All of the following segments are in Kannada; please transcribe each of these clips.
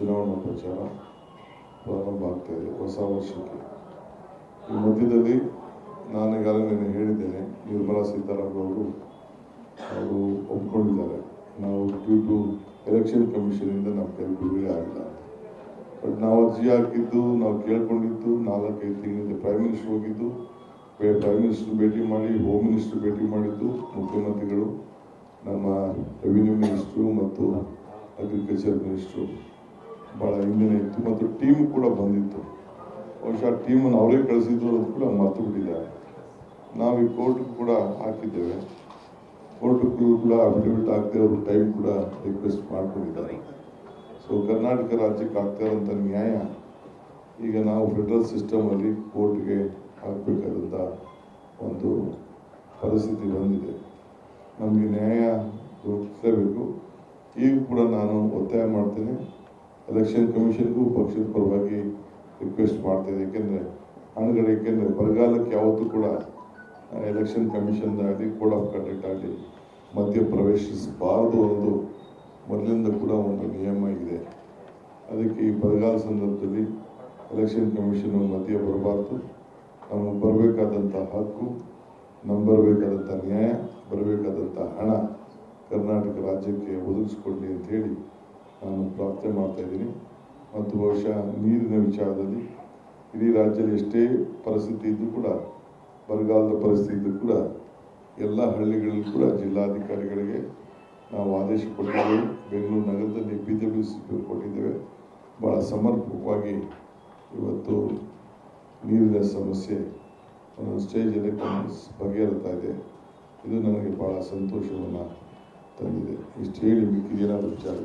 ಚುನಾವಣಾ ಪ್ರಚಾರ ಪ್ರಾರಂಭ ಆಗ್ತಾ ಇದೆ, ಹೊಸ ವರ್ಷಕ್ಕೆ. ಈ ಮಧ್ಯದಲ್ಲಿ ನಾನು ನಿನ್ನೆ ಹೇಳಿದ್ದೇನೆ, ನಿರ್ಮಲಾ ಸೀತಾರಾಮನ್ ಅವರು ಅವರು ಒಪ್ಕೊಂಡಿದ್ದಾರೆ. ನಾವು ಡ್ಯೂ ಟು ಎಲೆಕ್ಷನ್ ಕಮಿಷನಿಂದ ನಮ್ಮ ಕೈ ಬಿಡುಗಡೆ ಆಗಿಲ್ಲ ಬಟ್ ನಾವು ಅರ್ಜಿ ಹಾಕಿದ್ದು, ನಾವು ಕೇಳ್ಕೊಂಡಿದ್ದು, ನಾಲ್ಕೈದು ತಿಂಗಳಿಂದ ಪ್ರೈಮ್ ಮಿನಿಸ್ಟರ್ ಹೋಗಿದ್ದು ಪ್ರೈಮ್ ಮಿನಿಸ್ಟರ್ ಭೇಟಿ ಮಾಡಿ ಹೋಮ್ ಮಿನಿಸ್ಟರ್ ಭೇಟಿ ಮಾಡಿದ್ದು, ಮುಖ್ಯಮಂತ್ರಿಗಳು, ನಮ್ಮ ರೆವಿನ್ಯೂ ಮಿನಿಸ್ಟ್ರು ಮತ್ತು ಅಗ್ರಿಕಲ್ಚರ್ ಮಿನಿಸ್ಟ್ರು ಭಾಳ ಹಿಂದಿನ ಇತ್ತು. ಮತ್ತು ಟೀಮ್ ಕೂಡ ಬಂದಿತ್ತು. ಬಹುಶಃ ಟೀಮನ್ನು ಅವರೇ ಕಳಿಸಿದ್ರು ಅಂತ ಕೂಡ ಮರ್ತು ಬಿಟ್ಟಿದ್ದಾರೆ ನಾವು ಈ ಕೋರ್ಟ್ ಕೂಡ ಹಾಕಿದ್ದೇವೆ. ಕೋರ್ಟ್ ಕೂಡ ಅಫಿಡವಿಟ್ ಅವರು ಟೈಮ್ ಕೂಡ ರಿಕ್ವೆಸ್ಟ್ ಮಾಡ್ಕೊಂಡಿದ್ದಾರೆ. ಸೊ ಕರ್ನಾಟಕ ರಾಜ್ಯಕ್ಕೆ ಆಗ್ತಾ ಇರೋಂಥ ನ್ಯಾಯ ಈಗ ನಾವು ಫೆಡರಲ್ ಸಿಸ್ಟಮಲ್ಲಿ ಕೋರ್ಟ್ಗೆ ಹಾಕಬೇಕಾದಂಥ ಒಂದು ಪರಿಸ್ಥಿತಿ ಬಂದಿದೆ. ನಮಗೆ ನ್ಯಾಯ ದೊರಕಿಸಲೇಬೇಕು ಈಗ ಕೂಡ ನಾನು ಒತ್ತಾಯ ಮಾಡ್ತೇನೆ. ಎಲೆಕ್ಷನ್ ಕಮಿಷನ್ಗೂ ಪಕ್ಷದ ಪರವಾಗಿ ರಿಕ್ವೆಸ್ಟ್ ಮಾಡ್ತೇನೆ ಏಕೆಂದರೆ ಹಣಗಳು ಏಕೆಂದರೆ ಬರಗಾಲಕ್ಕೆ ಯಾವತ್ತೂ ಕೂಡ ಎಲೆಕ್ಷನ್ ಕಮಿಷನ್ದಾಗಲಿ ಕೋಡ್ ಆಫ್ ಕಂಡಕ್ಟ್ ಆಗಲಿ ಮಧ್ಯ ಪ್ರವೇಶಿಸಬಾರದು ಅನ್ನೋದು ಮೊದಲಿಂದ ಕೂಡ ಒಂದು ನಿಯಮ ಇದೆ. ಅದಕ್ಕೆ ಈ ಬರಗಾಲ ಸಂದರ್ಭದಲ್ಲಿ ಎಲೆಕ್ಷನ್ ಕಮಿಷನ್ ಮಧ್ಯೆ ಬರಬಾರ್ದು. ನಮಗೆ ಬರಬೇಕಾದಂಥ ಹಕ್ಕು, ನಮ್ಗೆ ಬರಬೇಕಾದಂಥ ನ್ಯಾಯ, ಬರಬೇಕಾದಂಥ ಹಣ ಕರ್ನಾಟಕ ರಾಜ್ಯಕ್ಕೆ ಒದಗಿಸ್ಕೊಡ್ಲಿ ಅಂತ ಹೇಳಿ ನಾನು ಪ್ರಾರ್ಥನೆ ಮಾಡ್ತಾ ಇದ್ದೀನಿ. ಮತ್ತು ಬಹುಶಃ ನೀರಿನ ವಿಚಾರದಲ್ಲಿ ಇಡೀ ರಾಜ್ಯದಲ್ಲಿ ಎಷ್ಟೇ ಪರಿಸ್ಥಿತಿ ಇದ್ದರೂ ಕೂಡ, ಬರಗಾಲದ ಪರಿಸ್ಥಿತಿ ಇದ್ದರೂ ಕೂಡ, ಎಲ್ಲ ಹಳ್ಳಿಗಳಲ್ಲಿ ಕೂಡ ಜಿಲ್ಲಾಧಿಕಾರಿಗಳಿಗೆ ನಾವು ಆದೇಶ ಕೊಟ್ಟಿದ್ದೇವೆ. ಬೆಂಗಳೂರು ನಗರದಲ್ಲಿ ಬಿ ಕೊಟ್ಟಿದ್ದೇವೆ. ಭಾಳ ಸಮರ್ಪಕವಾಗಿ ಇವತ್ತು ನೀರಿನ ಸಮಸ್ಯೆ ಒಂದು ಸ್ಟೇಜಲ್ಲಿ ಬಗೆಹರುತ್ತಾ ಇದೆ. ಇದು ನನಗೆ ಭಾಳ ಸಂತೋಷವನ್ನು ತಂದಿದೆ ಇಷ್ಟು ಹೇಳಿ ಮಿಕ್ಕಿದೇನಾದರೂ ವಿಚಾರ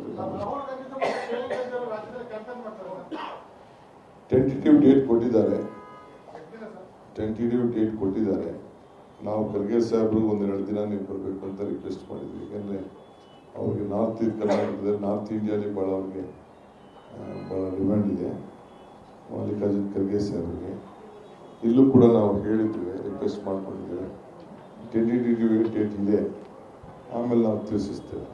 ಟೆಂಟಿಟಿವ್ ಡೇಟ್ ಕೊಟ್ಟಿದ್ದಾರೆ. ಟೆಂಟಿಟಿವ್ ಡೇಟ್ ಕೊಟ್ಟಿದ್ದಾರೆ. ನಾವು ಖರ್ಗೆ ಸಾಹೇಬ್ರು ಒಂದೆರಡು ದಿನ ನೀವು ಬರಬೇಕು ಅಂತ ರಿಕ್ವೆಸ್ಟ್ ಮಾಡಿದ್ವಿ. ಯಾಕೆಂದರೆ ಅವ್ರಿಗೆ ನಾರ್ತ್ ಕರ್ನಾಟಕದಲ್ಲಿ ನಾರ್ತ್ ಇಂಡಿಯಾಲಿ ಭಾಳ ಅವ್ರಿಗೆ ಭಾಳ ಡಿಮ್ಯಾಂಡ್ ಇದೆ. ಮಲ್ಲಿಕಾರ್ಜುನ್ ಖರ್ಗೆ ಸಾಹೇಬ್ರಿಗೆ. ಇಲ್ಲೂ ಕೂಡ ನಾವು ಹೇಳಿದ್ದೇವೆ ರಿಕ್ವೆಸ್ಟ್ ಮಾಡ್ಕೊಂಡಿದ್ದೇವೆ. ಟೆಂಟಿಟಿವ್ ಡೇಟ್ ಇದೆ. ಆಮೇಲೆ ನಾವು ತಿಳಿಸಿಸ್ತೇವೆ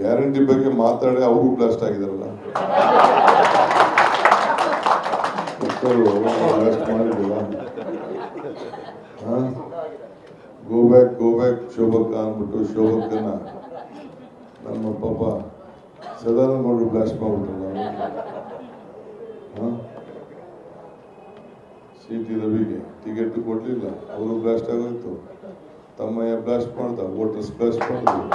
ಗ್ಯಾರಂಟಿ ಬಗ್ಗೆ ಮಾತಾಡಿ ಅವರು ಬ್ಲಾಸ್ಟ್ ಆಗಿದಾರಲ್ಲ. ಬ್ಲಾಸ್ಟ್ ಮಾಡಿದಿಲ್ಲ ಗೋ ಬ್ಯಾಕ್ ಗೋ ಬ್ಯಾಕ್ ಶೋಭಕ್ಕ ಅಂದ್ಬಿಟ್ಟು ಶೋಭಕ್ಕನ ನಮ್ಮ ಪಾಪ ಸದಾನಂದ ಗೌಡರು ಬ್ಲಾಸ್ಟ್ ಮಾಡ್ಬಿಟ್ರಲ್ಲ. ಸಿ ಟಿ ರವಿಗೆ ಟಿಕೆಟ್ ಕೊಡಲಿಲ್ಲ. ಅವರು ಬ್ಲಾಸ್ಟ್ ಆಗೋಯ್ತು. ತಮ್ಮಯ್ಯ ಬ್ಲಾಸ್ಟ್ ಮಾಡ್ದ. ವೋಟರ್ಸ್ ಬ್ಲಾಸ್ಟ್ ಮಾಡಿದ್ರು.